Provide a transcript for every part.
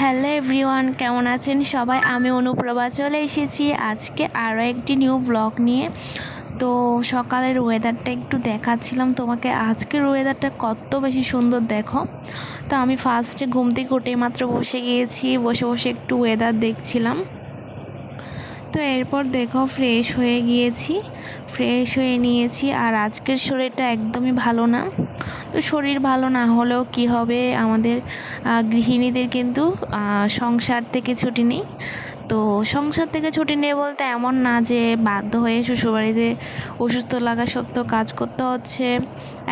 Hello everyone, কেমন আছেন সবাই? আমি অনুপ্রভা চলে এসেছি আজকে আরও একটি নিউ ব্লগ নিয়ে। তো সকালের ওয়েদারটা একটু দেখাচ্ছিলাম তোমাকে। আজকের ওয়েদারটা কত বেশি সুন্দর দেখো। তো আমি ফার্স্টে ঘুম থেকে উঠে মাত্র বসে গিয়েছি, বসে বসে একটু ওয়েদার দেখছিলাম। তো এরপর দেখো ফ্রেশ হয়ে গিয়েছি। ফ্রেশ হয়ে নিয়েছি আর আজকের শরীরটা একদমই ভালো না। তো শরীর ভালো না হলেও কি হবে? আমাদের গৃহিণীদের কিন্তু সংসার থেকে ছুটি নেই। তো সংসার থেকে ছুটি নেই বলতে এমন না যে বাধ্য হয়ে শ্বশুরবাড়িতে অসুস্থ লাগা সত্ত্বেও কাজ করতে হচ্ছে,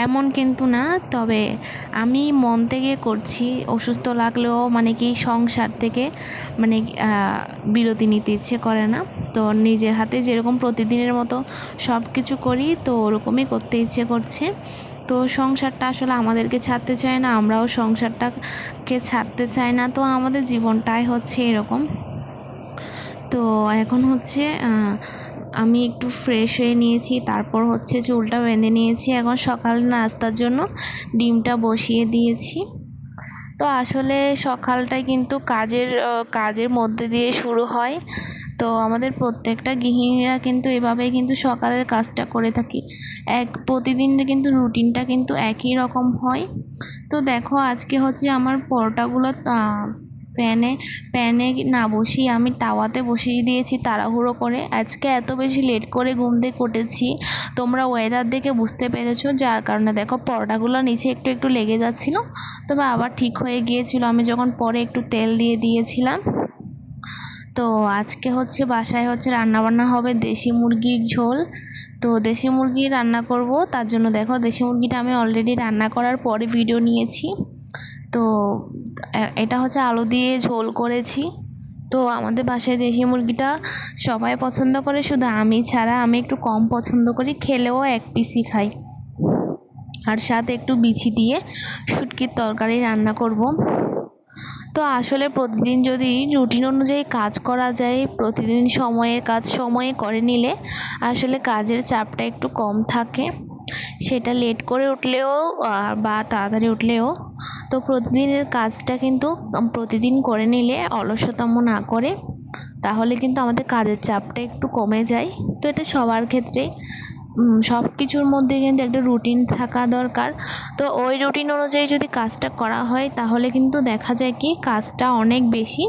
এমন কিন্তু না। তবে আমি মন থেকে করছি অসুস্থ লাগলেও মানে কি সংসার থেকে মানে বিরতি নিতে, ইচ্ছে করে না। তো নিজের হাতে যেরকম প্রতিদিনের মতো সব কিছু করি, তো ওরকমই করতে ইচ্ছে করছে। তো সংসারটা আসলে আমাদেরকে ছাড়তে চায় না, আমরাও সংসারটাকে ছাড়তে চাই না, তো আমাদের জীবনটাই হচ্ছে এরকম। তো এখন হচ্ছে আমি একটু ফ্রেশ হয়ে নিয়েছি, তারপর হচ্ছে চুলটা বেঁধে নিয়েছি, এখন সকাল নাস্তার জন্য ডিমটা বসিয়ে দিয়েছি। তো আসলে সকালটাই কিন্তু কাজের কাজের মধ্যে দিয়ে শুরু হয়। তো আমাদের প্রত্যেকটা গৃহিণীরা কিন্তু এভাবেই কিন্তু সকালের কাজটা করে থাকি। এক প্রতিদিন কিন্তু রুটিনটা কিন্তু একই রকম হয়। তো দেখো, আজকে হচ্ছে আমার পরোটাগুলো প্যানে প্যানে না বসিয়ে আমি তাওয়াতে বসিয়ে দিয়েছি তাড়াহুড়ো করে। আজকে এত বেশি লেট করে থেকে উঠেছি, তোমরা ওয়েদার দেখে বুঝতে পেরেছ। যার কারণে দেখো, পরোটাগুলো নিচে একটু একটু লেগে যাচ্ছিল। তবে আবার ঠিক হয়ে গিয়েছিল। আমি যখন পরে একটু তেল দিয়ে দিয়েছিলাম তো আজকে হচ্ছে বাসায় হচ্ছে রান্নাবান্না হবে দেশি মুরগির ঝোল। তো দেশি মুরগি রান্না করব, তার জন্য দেখো দেশি মুরগিটা আমি অলরেডি রান্না করার পরে ভিডিও নিয়েছি। তো এটা হচ্ছে আলু দিয়ে ঝোল করেছি। তো আমাদের বাসায় দেশি মুরগিটা সবাই পছন্দ করে, শুধু আমি ছাড়া আমি একটু কম পছন্দ করি, খেলেও এক পিসই খাই। আর সাথে একটু বিছি দিয়ে শুটকির তরকারি রান্না করব। তো আসলে প্রতিদিন যদি রুটিন অনুযায়ী কাজ করা যায়, প্রতিদিন সময়ের কাজ সময়ে করে নিলে আসলে কাজের চাপটা একটু কম থাকে। সেটা লেট করে উঠলেও বা তাড়াতাড়ি উঠলেও, তো প্রতিদিনের কাজটা কিন্তু প্রতিদিন করে নিলে অলসতম না করে, তাহলে কিন্তু আমাদের কাজের চাপটা একটু কমে যায়। তো এটা সবার ক্ষেত্রেই। সব কিছুর মধ্যে কিন্তু একটা রুটিন থাকা দরকার। তো ওই রুটিন অনুযায়ী যদি কাজটা করা হয়, তাহলে কিন্তু দেখা যায় কি কাজটা অনেক বেশি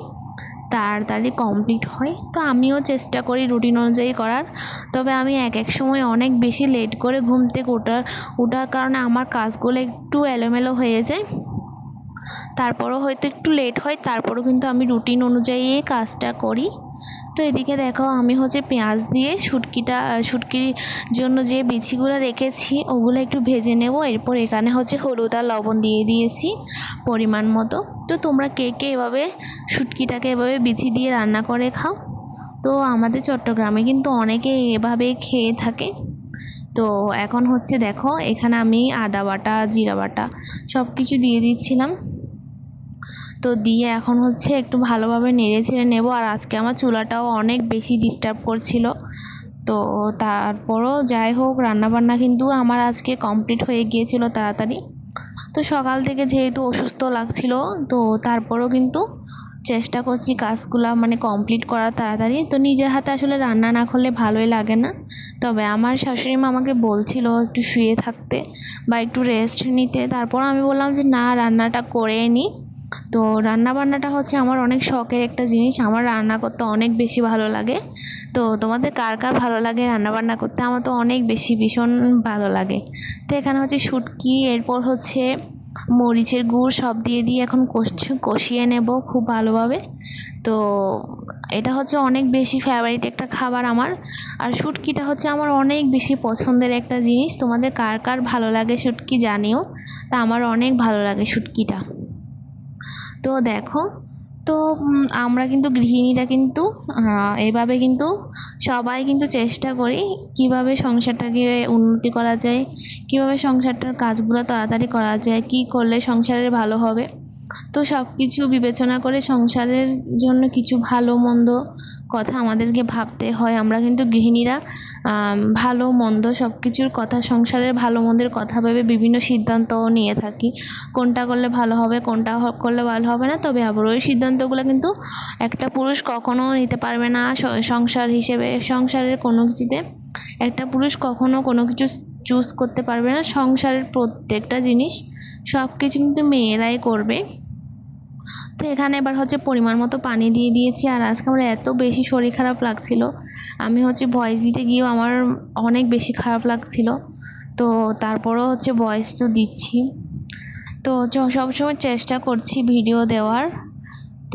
তাড়াতাড়ি কমপ্লিট হয়। তো আমিও চেষ্টা করি রুটিন অনুযায়ী করার। তবে আমি এক এক সময় অনেক বেশি লেট করে ঘুম থেকে ওঠার ওঠার কারণে আমার কাজগুলো একটু এলোমেলো হয়ে যায়। তারপরও হয়তো একটু লেট হয়, তারপরও কিন্তু আমি রুটিন অনুযায়ী কাজটা করি। তো এদিকে দেখো আমি হচ্ছে পেঁয়াজ দিয়ে শুটকিটা শুটকির জন্য যে বিচিগুলো রেখেছি, ওগুলো একটু ভেজে নেব। এরপর এখানে হচ্ছে হলুদ আর লবণ দিয়ে দিয়েছি পরিমাণ মতো। তো তোমরা কে কে এভাবে শুটকিটাকে এভাবে বিচি দিয়ে রান্না করে খাও? তো আমাদের চট্টগ্রামে কিন্তু অনেকে এভাবে খেয়ে থাকে। তো এখন হচ্ছে দেখো, এখানে আমি আদা বাটা, জিরা বাটা সব কিছু দিয়ে দিচ্ছিলাম। তো দিয়ে এখন হচ্ছে একটু ভালোভাবে নেড়ে ছেড়ে নেব। আর আজকে আমার চুলাটাও অনেক বেশি ডিস্টার্ব করছিল। তো তারপরও যাই হোক, রান্নাবান্না কিন্তু আমার আজকে কমপ্লিট হয়ে গিয়েছিল তাড়াতাড়ি। তো সকাল থেকে যেহেতু অসুস্থ লাগছিল, তো তারপরও কিন্তু চেষ্টা করছি কাজগুলো মানে কমপ্লিট করার তাড়াতাড়ি। তো নিজের হাতে আসলে রান্না না করলে ভালোই লাগে না। তবে আমার শাশুড়ি মা আমাকে বলছিল একটু শুয়ে থাকতে বা একটু রেস্ট নিতে। তারপর আমি বললাম যে, না, রান্নাটা করে নিই তো রান্না বান্নাটা হচ্ছে আমার অনেক শখের একটা জিনিস। আমার রান্না করতে অনেক বেশি ভালো লাগে। তো তোমাদের কার কার ভালো লাগে রান্না বান্না করতে? আমার তো অনেক বেশি ভীষণ ভালো লাগে। তো এখানে হচ্ছে শুটকি, এরপর হচ্ছে মরিচের গুড় সব দিয়ে দিয়ে এখন কষিয়ে নেব খুব ভালোভাবে। তো এটা হচ্ছে অনেক বেশি ফেভারিট একটা খাবার আমার। আর শুটকিটা হচ্ছে আমার অনেক বেশি পছন্দের একটা জিনিস। তোমাদের কার কার ভালো লাগে শুটকি জানিও। তা আমার অনেক ভালো লাগে শুটকিটা। তো দেখো, তো আমরা কিন্তু গৃহিণীরা কিন্তু এভাবে কিন্তু সবাই কিন্তু চেষ্টা করি কীভাবে সংসারটাকে উন্নতি করা যায়, কীভাবে সংসারটার কাজগুলো তাড়াতাড়ি করা যায়, কি করলে সংসারের ভালো হবে। তো সব কিছু বিবেচনা করে সংসারের জন্য কিছু ভালো মন্দ কথা আমাদেরকে ভাবতে হয়। আমরা কিন্তু গৃহিণীরা ভালো মন্দ সব কিছুর কথা, সংসারের ভালো মন্দের কথা ভেবে বিভিন্ন সিদ্ধান্তও নিয়ে থাকি। কোনটা করলে ভালো হবে, কোনটা করলে ভালো হবে না, তবে আবার ওই সিদ্ধান্তগুলো কিন্তু একটা পুরুষ কখনো নিতে পারবে না। সংসার হিসেবে, সংসারের কোনো কিছুতে একটা পুরুষ কখনো কোনো কিছু চুজ করতে পারবে না। সংসারের প্রত্যেকটা জিনিস সব কিছু কিন্তু মেয়েরাই করবে। তো এখানে এবার হচ্ছে পরিমাণ মতো পানি দিয়ে দিয়েছি। আর আজকে আমার এত বেশি শরীর খারাপ লাগছিল। আমি হচ্ছে ভয়েস দিতে গিয়েও আমার অনেক বেশি খারাপ লাগছিল। তো তারপরও হচ্ছে ভয়েস তো দিচ্ছি। তো সবসময় চেষ্টা করছি ভিডিও দেওয়ার।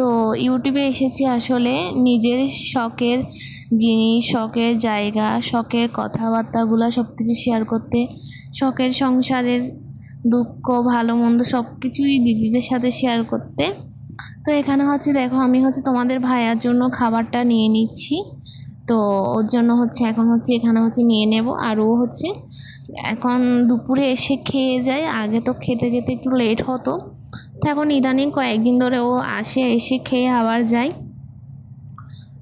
তো ইউটিউবে এসেছি আসলে নিজের শখের জিনিস, শখের জায়গা, শখের কথাবার্তাগুলো সব কিছু শেয়ার করতে, শখের সংসারের দুঃখ, ভালো, মন্দ সব কিছুই দিদিদের সাথে শেয়ার করতে। তো এখানে হচ্ছে দেখো, আমি হচ্ছে তোমাদের ভাইয়ার জন্য খাবারটা নিয়ে নিচ্ছি। তো ওর জন্য হচ্ছে এখন হচ্ছে এখানে হচ্ছে নিয়ে নেব। আর ও হচ্ছে এখন দুপুরে এসে খেয়ে যায়। আগে তো খেতে খেতে একটু লেট হতো। এখন ইদানিং কয়েকদিন ধরে ও আসে, এসে খেয়ে আবার যায়।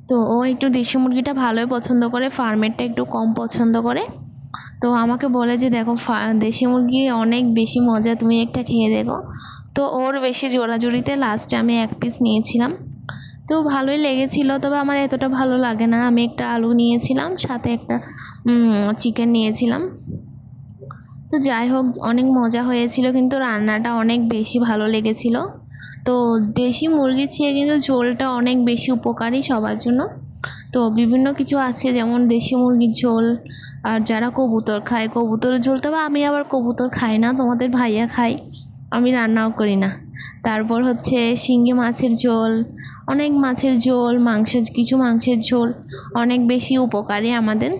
তো ও একটু দেশি মুরগিটা ভালোই পছন্দ করে, ফার্মেরটা একটু কম পছন্দ করে। তো আমাকে বলে যে, দেখো দেশি মুরগি অনেক বেশি মজা, তুমি একটা খেয়ে দেখো। তো ওর বেশি জোড়াজুড়িতে লাস্টে আমি এক পিস নিয়েছিলাম। তো ভালোই লেগেছিল, তবে আমার এতটা ভালো লাগে না। আমি একটা আলু নিয়েছিলাম, সাথে একটা চিকেন নিয়েছিলাম। তো যাই হোক, অনেক মজা হয়েছিল, কিন্তু রান্নাটা অনেক বেশি ভালো লেগেছিল। তো দেশি মুরগির চেয়ে কিন্তু ঝোলটা অনেক বেশি উপকারী সবার জন্য। তো বিভিন্ন কিছু আছে, যেমন দেশি মুরগির ঝোল, আর যারা কবুতর খায়, কবুতরের ঝোল তবে আমি আবার কবুতর খাই না, তোমাদের ভাইয়া খাই আমি রান্নাও করি না। তারপর হচ্ছে শিঙ্গি মাছের ঝোল, অনেক মাছের ঝোল, মাংসের, কিছু মাংসের ঝোল, অনেক বেশি উপকারী আমাদের।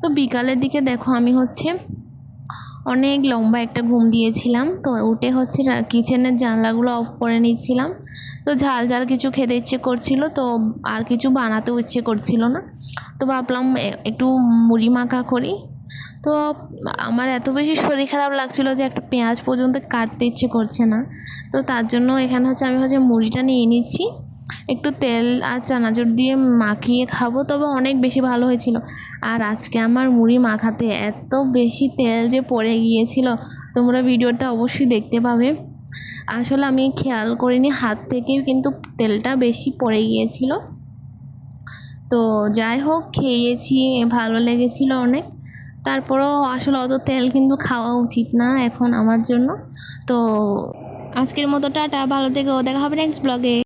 তো বিকালের দিকে দেখো আমি হচ্ছে অনেক লম্বা একটা ঘুম দিয়েছিলাম। তো উঠে হচ্ছে কিচেনের জানলাগুলো অফ করে নিচ্ছিলাম। তো ঝাল ঝাল কিছু খেতে ইচ্ছে করছিল, তো আর কিছু বানাতেও ইচ্ছে করছিল না। তো ভাবলাম একটু মুড়ি মাখা করি। তো আমার এত বেশি শরীর খারাপ লাগছিল যে একটা পেঁয়াজ পর্যন্ত কাটতে ইচ্ছে করছে না। তো তার জন্য এখানে হচ্ছে আমি হচ্ছে মুড়িটা নিয়ে নিচ্ছি। একটু তেল আর চানাচুর দিয়ে মাখিয়ে খাব, তবে অনেক বেশি ভালো হয়েছিল। আর আজকে আমার মুড়ি মাখাতে এত বেশি তেল যে পড়ে গিয়েছিল, তোমরা ভিডিওটা অবশ্যই দেখতে পাবে। আসলে আমি খেয়াল করিনি, হাত থেকেই কিন্তু তেলটা বেশি পড়ে গিয়েছিল। তো যাই হোক, খেয়েছি, ভালো লেগেছিল অনেক। তারপরেও আসলে অত তেল কিন্তু খাওয়া উচিত না এখন আমার জন্য। তো আজকের মতো টাটা, ভালো থেকো, দেখা হবে নেক্সট ব্লগে